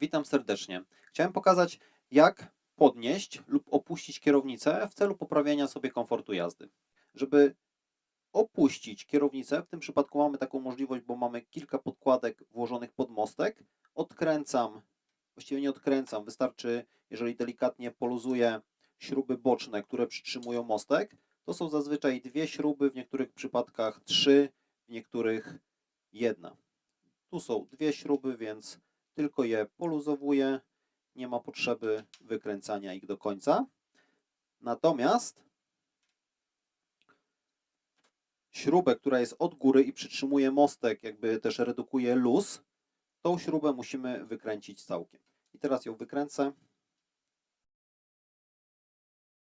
Witam serdecznie. Chciałem pokazać, jak podnieść lub opuścić kierownicę w celu poprawienia sobie komfortu jazdy. Żeby opuścić kierownicę, w tym przypadku mamy taką możliwość, bo mamy kilka podkładek włożonych pod mostek. Odkręcam, właściwie nie odkręcam, wystarczy, jeżeli delikatnie poluzuję śruby boczne, które przytrzymują mostek. To są zazwyczaj dwie śruby, w niektórych przypadkach trzy, w niektórych jedna. Tu są dwie śruby, więc tylko je poluzowuję. Nie ma potrzeby wykręcania ich do końca. Natomiast śrubę, która jest od góry i przytrzymuje mostek, jakby też redukuje luz, tą śrubę musimy wykręcić całkiem. I teraz ją wykręcę.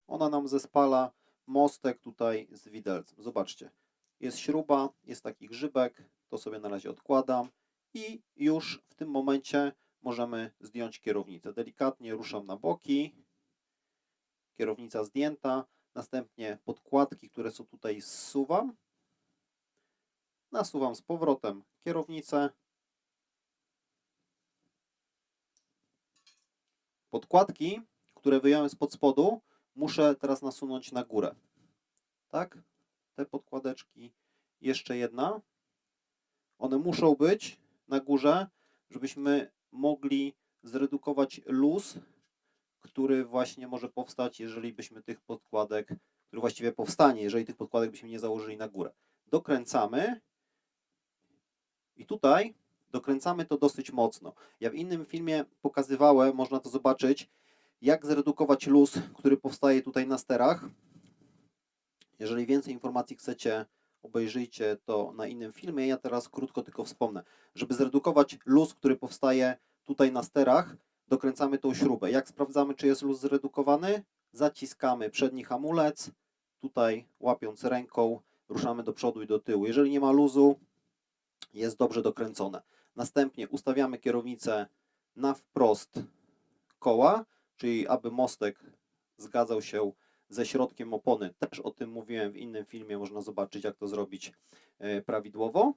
Ona nam zespala mostek tutaj z widelcem. Zobaczcie, jest śruba, jest taki grzybek, to sobie na razie odkładam i już w tym momencie możemy zdjąć kierownicę. Delikatnie ruszam na boki, kierownica zdjęta, następnie podkładki, które są tutaj zsuwam, nasuwam z powrotem kierownicę, podkładki, które wyjąłem spod spodu, muszę teraz nasunąć na górę. Tak? Te podkładeczki, jeszcze jedna. One muszą być na górze, żebyśmy mogli zredukować luz, który właśnie może powstać, jeżeli byśmy tych podkładek, który właściwie powstanie, jeżeli tych podkładek byśmy nie założyli na górę. Dokręcamy i tutaj dokręcamy to dosyć mocno. Ja w innym filmie pokazywałem, można to zobaczyć, jak zredukować luz, który powstaje tutaj na sterach. Jeżeli więcej informacji chcecie, obejrzyjcie to na innym filmie. Ja teraz krótko tylko wspomnę. Żeby zredukować luz, który powstaje tutaj na sterach, dokręcamy tą śrubę. Jak sprawdzamy, czy jest luz zredukowany? Zaciskamy przedni hamulec, tutaj łapiąc ręką, ruszamy do przodu i do tyłu. Jeżeli nie ma luzu, jest dobrze dokręcone. Następnie ustawiamy kierownicę na wprost koła, czyli aby mostek zgadzał się ze środkiem opony. Też o tym mówiłem w innym filmie, można zobaczyć jak to zrobić e, prawidłowo.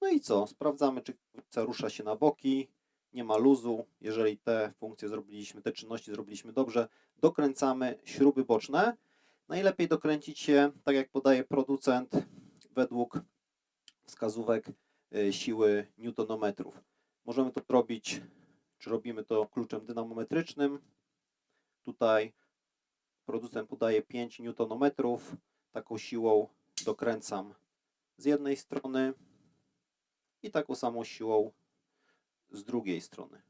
No i co? Sprawdzamy, czy kierownica rusza się na boki, nie ma luzu. Jeżeli te funkcje zrobiliśmy, te czynności zrobiliśmy dobrze, dokręcamy śruby boczne. Najlepiej dokręcić się, tak jak podaje producent, według wskazówek e, siły newtonometrów. Możemy to zrobić, czy robimy to kluczem dynamometrycznym. Tutaj producent podaje 5 newtonometrów. Taką siłą dokręcam z jednej strony i taką samą siłą z drugiej strony.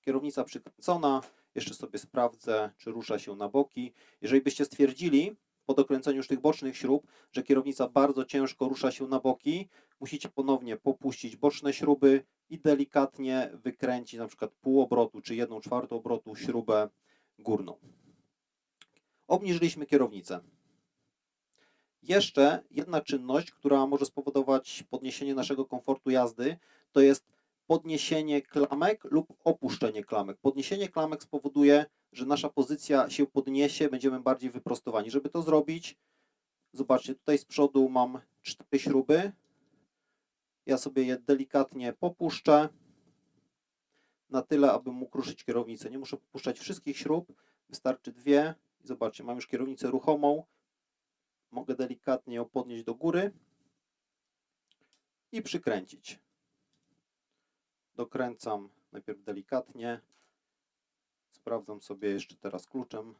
Kierownica przykręcona. Jeszcze sobie sprawdzę, czy rusza się na boki. Jeżeli byście stwierdzili po dokręceniu już tych bocznych śrub, że kierownica bardzo ciężko rusza się na boki, musicie ponownie popuścić boczne śruby i delikatnie wykręcić na przykład pół obrotu czy jedną czwartą obrotu śrubę górną. Obniżyliśmy kierownicę. Jeszcze jedna czynność, która może spowodować podniesienie naszego komfortu jazdy, to jest podniesienie klamek lub opuszczenie klamek. Podniesienie klamek spowoduje, że nasza pozycja się podniesie, będziemy bardziej wyprostowani. Żeby to zrobić, zobaczcie, tutaj z przodu mam cztery śruby. Ja sobie je delikatnie popuszczę na tyle, aby mógł ruszyć kierownicę. Nie muszę popuszczać wszystkich śrub, wystarczy dwie. Zobaczcie, mam już kierownicę ruchomą. Mogę delikatnie ją podnieść do góry i przykręcić. Dokręcam najpierw delikatnie. Sprawdzam sobie jeszcze teraz kluczem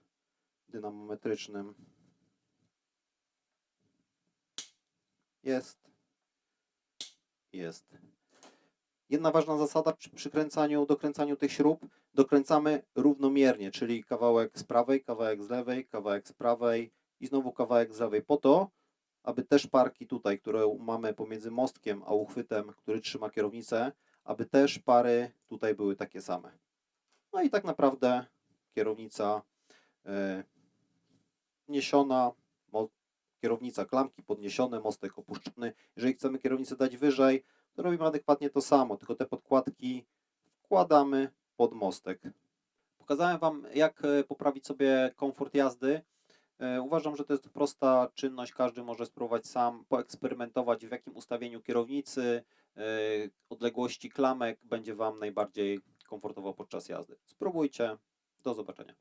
dynamometrycznym. Jest. Jest. Jedna ważna zasada przy przykręcaniu, dokręcaniu tych śrub, dokręcamy równomiernie, czyli kawałek z prawej, kawałek z lewej, kawałek z prawej i znowu kawałek z lewej, po to, aby te szparki tutaj, które mamy pomiędzy mostkiem a uchwytem, który trzyma kierownicę, aby te szpary tutaj były takie same. No i tak naprawdę kierownica e, podniesiona, mo- kierownica klamki podniesione, mostek opuszczony. Jeżeli chcemy kierownicę dać wyżej, to robimy adekwatnie to samo, tylko te podkładki wkładamy pod mostek. Pokazałem Wam, jak e, poprawić sobie komfort jazdy E, Uważam, że to jest prosta czynność, każdy może spróbować sam, poeksperymentować w jakim ustawieniu kierownicy, odległości klamek będzie Wam najbardziej komfortowo podczas jazdy. Spróbujcie, do zobaczenia.